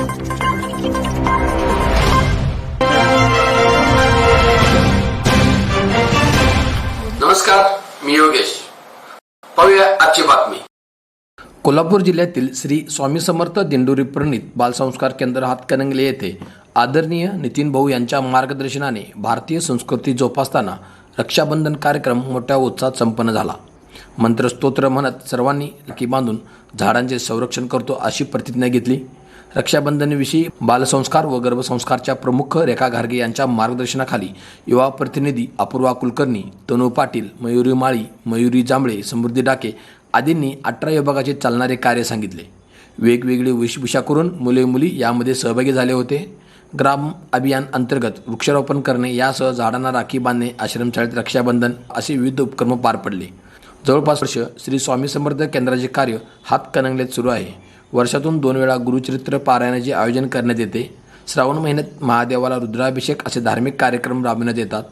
नमस्कार मी योगेश. पाहूया आजची बातमी. कोल्हापूर जिल्ह्यातील श्री स्वामी समर्थ दिंडोरी प्रणित बालसंस्कार केंद्र हातकणंगले येथे आदरणीय नितीन भाऊ यांच्या मार्गदर्शनाने भारतीय संस्कृती जोपासताना रक्षाबंधन कार्यक्रम मोठ्या उत्साहात संपन्न झाला. मंत्रस्तोत्र म्हणत सर्वांनी राखी बांधून झाडांचे संरक्षण करतो अशी प्रतिज्ञा घेतली. रक्षाबंधनविषयी बालसंस्कार व गर्भसंस्कारच्या प्रमुख रेखा घारगे यांच्या मार्गदर्शनाखाली युवा प्रतिनिधी अपूर्वा कुलकर्णी तनू पाटील मयुरी माळी मयुरी जांभळे समृद्धी डाके आदींनी अठरा विभागाचे चालणारे कार्य सांगितले. वेगवेगळी वेशभूषा करून मुले मुली यामध्ये सहभागी झाले होते. ग्राम अभियान अंतर्गत वृक्षारोपण करणे यासह झाडांना राखी बांधणे आश्रमशाळेत रक्षाबंधन असे विविध उपक्रम पार पडले. जवळपास वर्ष श्री स्वामी समर्थ केंद्राचे कार्य हातकणंगलेत सुरू आहे. वर्षातून दोन वेळा गुरुचरित्र पारायणाचे आयोजन करण्यात येते. श्रावण महिन्यात महादेवाला रुद्राभिषेक असे धार्मिक कार्यक्रम राबविण्यात येतात.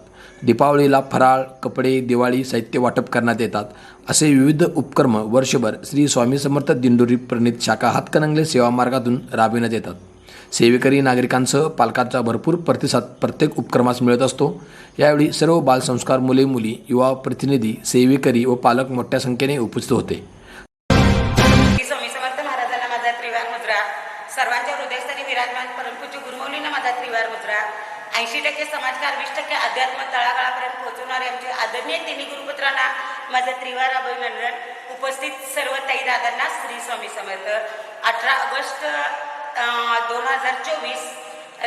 दीपावलीला फराळ कपडे दिवाळी साहित्य वाटप करण्यात येतात. असे विविध उपक्रम वर्षभर श्री स्वामी समर्थ दिंडोरी प्रणित शाखा हातकणंगले सेवा मार्गातून राबविण्यात येतात. सेवेकरी नागरिकांसह पालकांचा भरपूर प्रतिसाद प्रत्येक उपक्रमास मिळत असतो. यावेळी सर्व बालसंस्कार मुले मुली युवा प्रतिनिधी सेवेकरी व पालक मोठ्या संख्येने उपस्थित होते. परिवार माझा ऐंशी टक्के समाजकार वीस टक्के अध्यात्म तळागाळापर्यंत पोहोचवणारे आमचे आदरणीय तिन्ही गुरुपुत्रांना माझं त्रिवार अभिनंदन. उपस्थित सर्व ताई दादांना श्री स्वामी समर्थ. अठरा ऑगस्ट दोन हजार चोवीस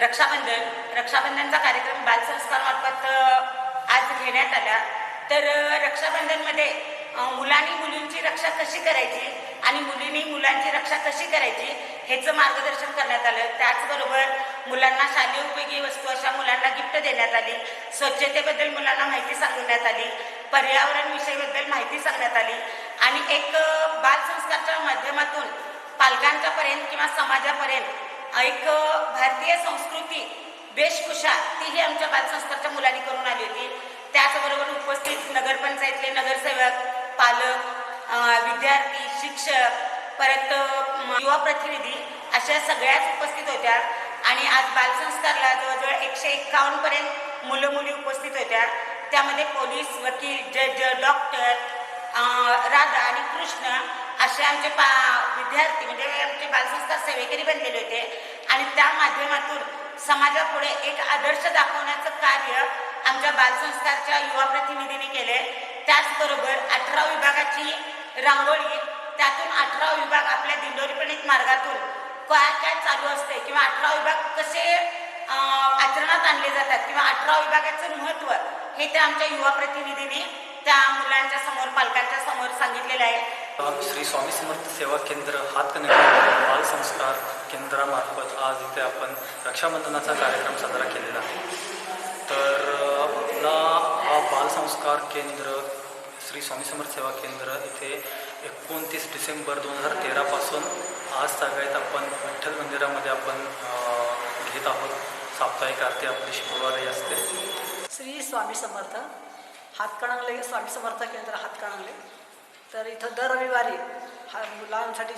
रक्षाबंधन. रक्षाबंधनचा कार्यक्रम बालसंस्कारमार्फत आज घेण्यात आला. तर रक्षाबंधनमध्ये मुलांनी मुलींची रक्षा कशी करायची आणि मुलींनी मुलांची रक्षा कशी करायची ह्याचं मार्गदर्शन करण्यात आलं. त्याचबरोबर मुलांना शालेय उपयोगी वस्तू अशा मुलांना गिफ्ट देण्यात आली. स्वच्छतेबद्दल मुलांना माहिती सांगण्यात आली. पर्यावरण विषयीबद्दल माहिती सांगण्यात आली. आणि एक अ, बालसंस्कारच्या माध्यमातून पालकांच्यापर्यंत किंवा समाजापर्यंत एक भारतीय संस्कृती वेशभूषा तीही आमच्या बालसंस्कारच्या मुलांनी करून आली होती. त्याचबरोबर उपस्थित नगरपंचायतले नगरसेवक पालक विद्यार्थी शिक्षक परत युवा प्रतिनिधी अशा सगळ्याच उपस्थित होत्या. आणि आज बालसंस्कारला जवळजवळ एकशे एक्कावन्न पर्यंत मुलं मुली उपस्थित होत्या. त्यामध्ये पोलीस वकील जज डॉक्टर राधा आणि कृष्ण असे आमचे पा विद्यार्थी म्हणजे आमचे बालसंस्कार सेवेकरी बनलेले होते. आणि त्या माध्यमातून समाजापुढे एक आदर्श दाखवण्याचं कार्य आमच्या बालसंस्कारच्या युवा प्रतिनिधीने केले. त्याचबरोबर अठरा विभागाची रांगोळी त्यातून अठरा विभाग आपल्या दिंडोरीपणित मार्गातून काय काय चालू असते किंवा अठरा विभाग कसे आचरणात आणले जातात किंवा अठरा विभागाचं महत्त्व हे त्या आमच्या युवा प्रतिनिधींनी त्या मुलांच्या समोर पालकांच्या समोर सांगितलेलं आहे. श्री स्वामी समर्थ सेवा केंद्र हातकणंगले बाल संस्कार केंद्रामार्फत आज इथे आपण रक्षाबंधनाचा कार्यक्रम साजरा केलेला आहे. तर आपला हा बाल संस्कार केंद्र श्री स्वामी समर्थ सेवा केंद्र इथे एकोणतीस डिसेंबर दोन हजार तेरापासून आज सगळ्यात आपण विठ्ठल मंदिरामध्ये आपण घेत आहोत. साप्ताहिक आरती आपली शुक्रवारी असते. श्री स्वामी समर्थ. हातकणंगले स्वामी समर्थ केंद्र हातकणंगले. तर इथं दर रविवारी हा मुलांसाठी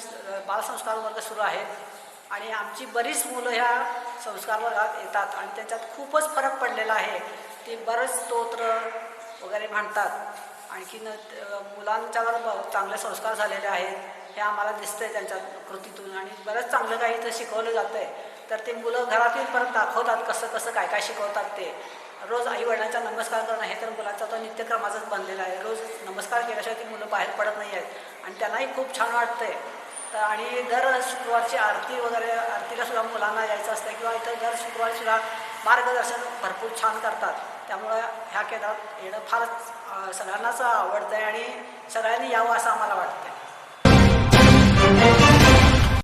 बालसंस्कार वर्ग सुरू आहेत आणि आमची बरीच मुलं ह्या संस्कार वर्गात येतात आणि त्याच्यात खूपच फरक पडलेला आहे. ते बरंच स्तोत्र वगैरे म्हणतात. आणखीन मुलांच्यावर ब- चांगले संस्कार झालेले आहेत. हे आम्हाला दिसतंय त्यांच्या कृतीतून आणि बरंच चांगलं काही इथं शिकवलं जातं आहे तर ते मुलं घरातील परत दाखवतात कसं कसं काय काय शिकवतात ते. रोज आई वडिलांचा नमस्कार करणं हे तर मुलांचा तो नित्यक्रमाचाच बनलेला आहे. रोज नमस्कार केल्याशिवाय ती मुलं बाहेर पडत नाही आहेत. आणि त्यांनाही खूप छान वाटतंय. तर आणि दर शुक्रवारची आरती वगैरे आरतीला सुद्धा मुलांना यायचं असतं किंवा इथं दर शुक्रवारी सुद्धा मार्गदर्शन भरपूर छान करतात. त्यामुळं ह्या केंद्रात येणं फारच सगळ्यांनाच आवडतं आहे आणि सगळ्यांनी यावं असं आम्हाला वाटतं